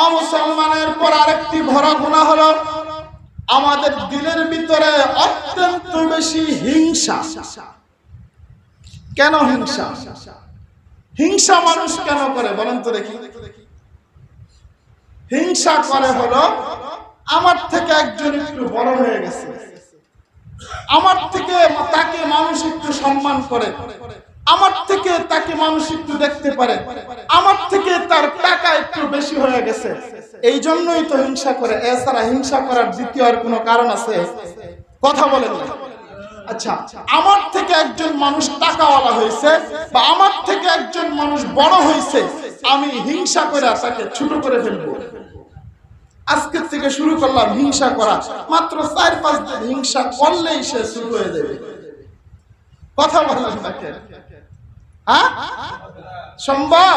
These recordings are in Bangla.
অমুসলমানের পর আরেকটি ভরা গুণা হলো, আমাদের দিলের ভিতরে অত্যন্ত বেশি হিংসা। কেন হিংসা? হিংসা মানুষ কেন করে বলেন তো দেখি। হিংসা করে হলো, আমার থেকে একজন একটু বড় হয়ে গেছে। আমার থেকে তাকে মানুষ একটু সম্মান করে। আমার থেকে তাকে মানুষ একটু দেখতে পারে। থেকে তার টাকা একটু বেশি হয়ে গেছে। এই জন্যই তো হিংসা করে, এছাড়া হিংসা করার দ্বিতীয় আর কোনো কারণ আছে? কথা বলেন আচ্ছা আমার থেকে একজন মানুষ টাকাওয়ালা হয়েছে বা আমার থেকে একজন মানুষ বড় হয়েছে, আমি হিংসা করে তাকে ছোট করে ফেলব। আজকের থেকে শুরু করলাম হিংসা করা। মাত্র চার, পাঁচ দিন হিংসা করলেই সে শুরু হয়ে যাবে। কথা বললাম তাকে। হ্যাঁ? সম্ভব?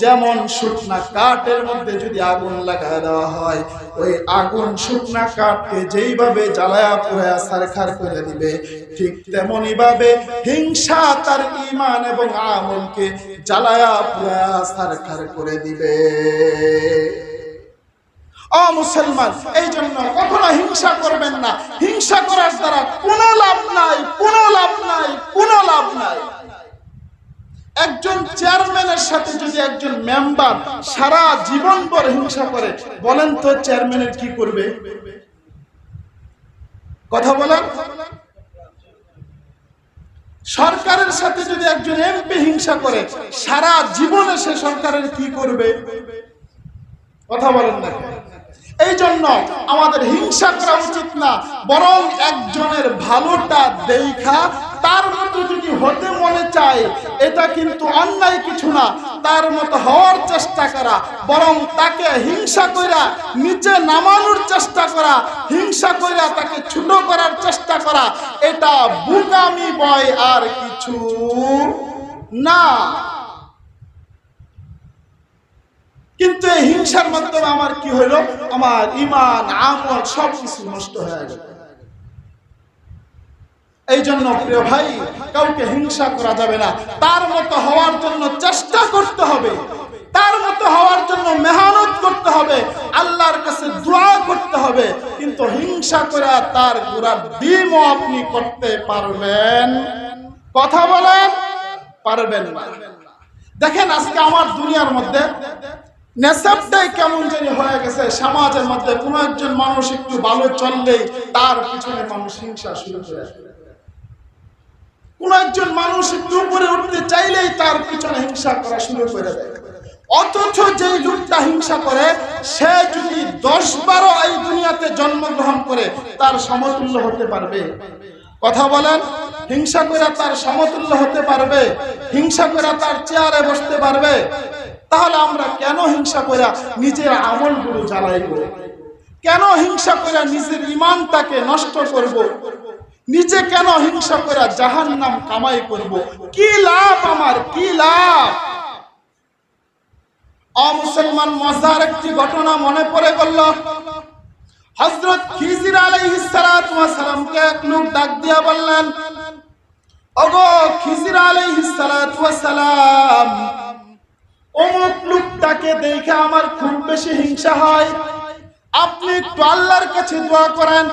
যেমন শুকনা কাঠের মধ্যে যদি আগুন লাগায় দেওয়া হয়, ওই আগুন শুকনা কাঠকে যেইভাবে জ্বালায়া পুরা সারখার করে দিবে, ঠিক তেমনি ভাবে হিংসা তার ইমান এবং আমলকে জ্বালায়া পুরা সারখার করে দিবে। অ মুসলমান এই জন্য কখনো হিংসা করবেন না। হিংসা করার দ্বারা কোনো লাভ নাই, কোনো লাভ নাই, কোনো লাভ নাই। একজন চেয়ারম্যানের সাথে যদি একজন মেম্বার সারা জীবন ভর হিংসা করে, বলেন তো চেয়ারম্যানের কি করবে? কথা বলেন। সরকারের সাথে যদি একজন এমপি হিংসা করে, সারা জীবনে সে সরকারের কি করবে? কথা বলেন না এই জন্য আমাদের হিংসা করা উচিত না, বরং একজনের ভালোটা দেখা তার মতো যদি হতে মনে চায়, এটা কিন্তু অন্যায় কিছু না। তার মতো হওয়ার চেষ্টা করা, বরং তাকে হিংসা করা নিচে নামানোর চেষ্টা করা, হিংসা করা তাকে ছোট করার চেষ্টা করা, এটা বুকামি বয় আর কিছু না। কিন্তু এই হিংসার মাধ্যমে আমার কি হইল? আমার ইমান, আমল সব কিছু নষ্ট হয়ে গেল। এই জন্য প্রিয় ভাই, কাউকে হিংসা করা যাবে না। তার মতো হওয়ার জন্য চেষ্টা করতে হবে। তার মতো হওয়ার জন্য মেহনত করতে হবে। আল্লাহর কাছে দোয়া করতে হবে। কিন্তু হিংসা করে তার পুরা ডিমও আপনি করতে পারবেন। কথা বলেন, পারবেন না। দেখেন আজকে আমার দুনিয়ার মধ্যে নেশাবটাই কেমন জানি হয়ে গেছে। সমাজের মধ্যে কোনো একজন মানুষ একটু ভালো চললেই তার পিছনে মানুষ হিংসা শুরু করে কোন একজন মানুষ একটু উপরে উঠতে চাইলেই তার পিছনে হিংসা করা শুরু করে দেয়। অথচ যেই লোকটা হিংসা করে, সে যদি দশ বারো এই দুনিয়াতে জন্মগ্রহণ করে, তার সমতুল্য হতে পারবে। কথা বলেন, হিংসা করে তার সমতুল্য হতে পারবে, হিংসা করে তার চেয়ারে বসতে পারবে। তাহলে আমরা কেন হিংসা করে নিজের আমলগুলো জ্বালাই করব কেন হিংসা করে নিজের ইমানটাকে নষ্ট করব? নিজে কেন হিংসা করে জাহান নাম কামাই করব? কি লাভ আমার? কি লাভ? অমুসলমান, মজার একটি ঘটনা মনে পড়ে গেল। হজরত খিজির আলাইহিস সালাতু ওয়াস এক লোক ডাক দিয়া বললেন, ওগো খিজির আলাইহিস সালাতু ওয়াস সালাম অমুক লোকটাকে দেখে আমার খুব বেশি হিংসা হয়। আপনি একটু আল্লাহর কাছে দোয়া করেন,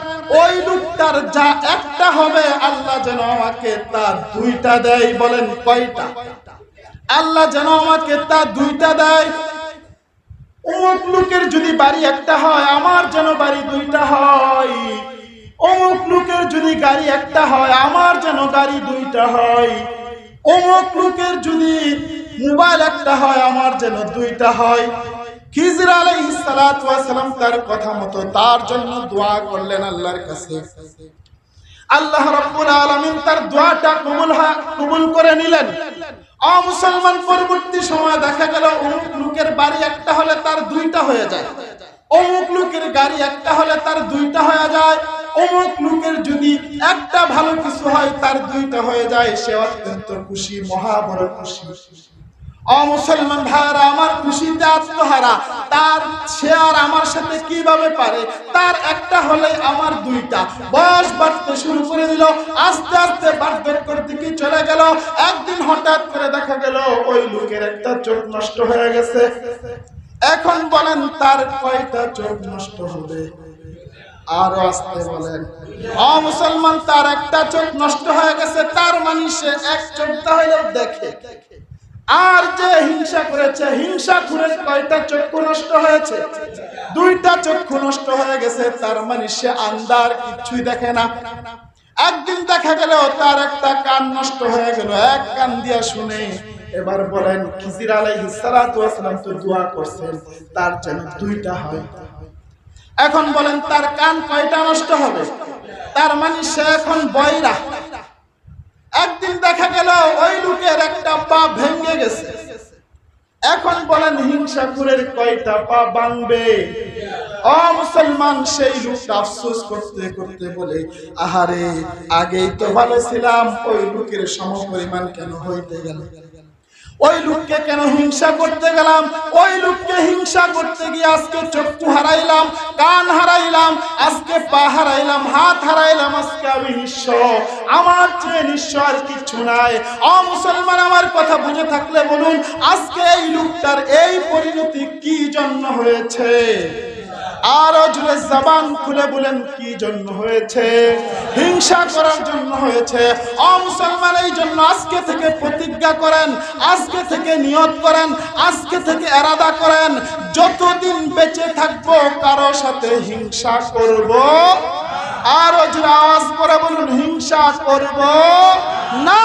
ওই লোকটার যা একটা হবে, আল্লাহ যেন আমাকে তার দুইটা দেয়, বলেন কয়টা? আল্লাহ যেন আমাকে তার দুইটা দেয়। অমুক লোকের যদি বাড়ি একটা হয়, আমার যেন বাড়ি দুইটা হয়। অমুক লোকের যদি গাড়ি একটা হয়, আমার যেন গাড়ি দুইটা হয়। অমুক লোকের যদি মোবাইল একটা হয়, আমার যেন দুইটা হয়। খিজর সালাম তার কথা মতো তার জন্য দোয়া করলেন আল্লাহর কাছে। আল্লাহ তার দোয়াটা কবুল কবুল করে নিলেন। পরবর্তী সময় দেখা গেল অমুক লোকের বাড়ি একটা হলে তার দুইটা হয়ে যায়। অমুক লোকের গাড়ি একটা হলে তার দুইটা হয়ে যায়। অমুক লোকের যদি একটা ভালো কিছু হয় তার দুইটা হয়ে যায়, সে অত্যন্ত খুশি, মহা বড় খুশি। অমুসলমান ভাইরা আমার খুশিতে আত্মহারা। তার সে আর আমার সাথে কীভাবে পারে? তার একটা হলে আমার দুইটা। বয়স বাড়তে শুরু করে দিল, আস্তে আস্তে বার্ধক্যর দিকে চলে গেল? একদিন হঠাৎ করে দেখা গেল, ওই লোকের একটা চোখ নষ্ট হয়ে গেছে। এখন বলেন, তার কয়টা চোখ নষ্ট হবে? আরও আসতে বলেন। অ মুসলমান তার একটা চোখ নষ্ট হয়ে গেছে, তার মানে সে এক চোখটা হইলেও দেখে। আর যে হিংসা করেছে, হিংসা করে কয়টা চক্ষু নষ্ট হয়েছে? দুইটা চক্ষু নষ্ট হয়ে গেছে, তার মানে সে আন্দার কিছুই দেখে না। একদিন দেখা গেল, তার একটা কান নষ্ট হয়ে গেল। এক কান দিয়া শুনে এবার বলেন, খিজির আলাইহিস তো দোয়া করছেন, তার যেন দুইটা হয়। এখন বলেন, তার কান কয়টা নষ্ট হবে? তার মানে সে এখন বয়রা। দেখা গেল, ওই লোকের একটা পা ভেঙে গেছে। এখন বলেন হিংসাপুরের কয়টা পা বাংবে অ মুসলমান, সেই লোকটা আফসোস করতে করতে বলে, আহারে, আগেই তো ভালো ছিলাম, ওই লোকের সমপরিমাণ কেন হইতে গেল? ওই লোককে কেন হিংসা করতে গেলাম? ওই লোককে হিংসা করতে গিয়ে আজকে চক্ষু হারাইলাম, কান হারাইলাম, আজকে পা হারাইলাম, হাত হারাইলাম, আজকে আমি নিঃস্ব। আমার চেয়ে নিঃস আর কিচ্ছু নাই। অ মুসলমান, আমার কথা বুঝে থাকলে বলুন, আজকে এই লোকটার এই পরিণতি কি জন্য হয়েছে? আরও জুড়ে জবান খুলে বলেন, কি জন্য হয়েছে? হিংসা করার জন্য হয়েছে। অমুসলমান এই জন্য আজকে থেকে প্রতিজ্ঞা করেন, আজকে থেকে নিয়ত করেন, আজকে থেকে এরাদা করেন। যতদিন বেঁচে থাকব, কারও সাথে হিংসা করব আরও জুড়ে আওয়াজ করে বলুন, হিংসা করব না।